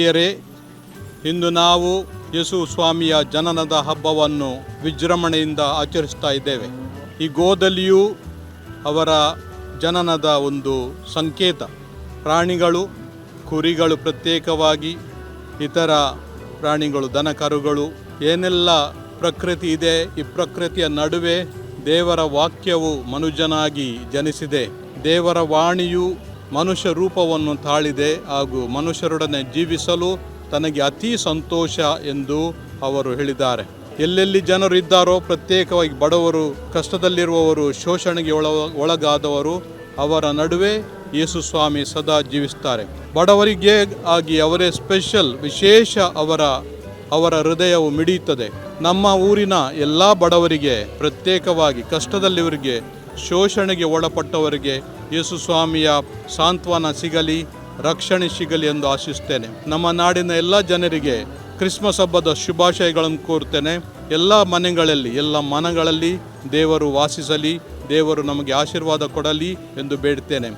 ಪ್ರಿಯರೇ, ಇಂದು ನಾವು ಯೇಸು ಸ್ವಾಮಿಯ ಜನನದ ಹಬ್ಬವನ್ನು ವಿಜೃಂಭಣೆಯಿಂದ ಆಚರಿಸ್ತಾ ಇದ್ದೇವೆ. ಈ ಗೋದಲಿಯು ಅವರ ಜನನದ ಒಂದು ಸಂಕೇತ. ಪ್ರಾಣಿಗಳು, ಕುರಿಗಳು ಪ್ರತ್ಯೇಕವಾಗಿ, ಇತರ ಪ್ರಾಣಿಗಳು, ದನಕರುಗಳು, ಏನೆಲ್ಲ ಪ್ರಕೃತಿ ಇದೆ, ಈ ಪ್ರಕೃತಿಯ ನಡುವೆ ದೇವರ ವಾಕ್ಯವು ಮನುಜನಾಗಿ ಜನಿಸಿದೆ. ದೇವರ ವಾಣಿಯು ಮನುಷ್ಯ ರೂಪವನ್ನು ತಾಳಿದೆ ಹಾಗೂ ಮನುಷ್ಯರೊಡನೆ ಜೀವಿಸಲು ತನಗೆ ಅತಿ ಸಂತೋಷ ಎಂದು ಅವರು ಹೇಳಿದ್ದಾರೆ. ಎಲ್ಲೆಲ್ಲಿ ಜನರು ಇದ್ದಾರೋ ಪ್ರತ್ಯೇಕವಾಗಿ ಬಡವರು, ಕಷ್ಟದಲ್ಲಿರುವವರು, ಶೋಷಣೆಗೆ ಒಳ, ಒಳಗಾದವರು ಅವರ ನಡುವೆ ಯೇಸು ಸ್ವಾಮಿ ಸದಾ ಜೀವಿಸ್ತಾರೆ ಬಡವರಿಗೆ ಆಗಿ ಅವರೇ ಸ್ಪೆಷಲ್, ವಿಶೇಷ ಅವರ ಅವರ ಹೃದಯವು ಮಿಡಿಯುತ್ತದೆ. ನಮ್ಮ ಊರಿನ ಎಲ್ಲ ಬಡವರಿಗೆ ಪ್ರತ್ಯೇಕವಾಗಿ ಕಷ್ಟದಲ್ಲಿವರಿಗೆ ಶೋಷಣೆಗೆ ಒಳಪಟ್ಟವರಿಗೆ ಯೇಸು ಸ್ವಾಮಿಯ ಸಾಂತ್ವನ ಸಿಗಲಿ, ರಕ್ಷಣೆ ಸಿಗಲಿ ಎಂದು ಆಶಿಸ್ತೇನೆ. ನಮ್ಮ ನಾಡಿನ ಎಲ್ಲ ಜನರಿಗೆ ಕ್ರಿಸ್ಮಸ್ ಹಬ್ಬದ ಶುಭಾಶಯಗಳನ್ನು ಕೋರ್ತೇನೆ. ಎಲ್ಲ ಮನೆಗಳಲ್ಲಿ, ಎಲ್ಲ ಮನಗಳಲ್ಲಿ ದೇವರು ವಾಸಿಸಲಿ, ದೇವರು ನಮಗೆ ಆಶೀರ್ವಾದ ಕೊಡಲಿ ಎಂದು ಬೇಡ್ತೇನೆ.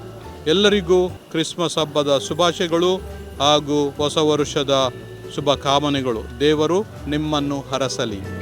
ಎಲ್ಲರಿಗೂ ಕ್ರಿಸ್ಮಸ್ ಹಬ್ಬದ ಶುಭಾಶಯಗಳು ಹಾಗೂ ಹೊಸ ವರ್ಷದ ಶುಭ ಕಾಮನೆಗಳು ದೇವರು ನಿಮ್ಮನ್ನು ಹರಸಲಿ.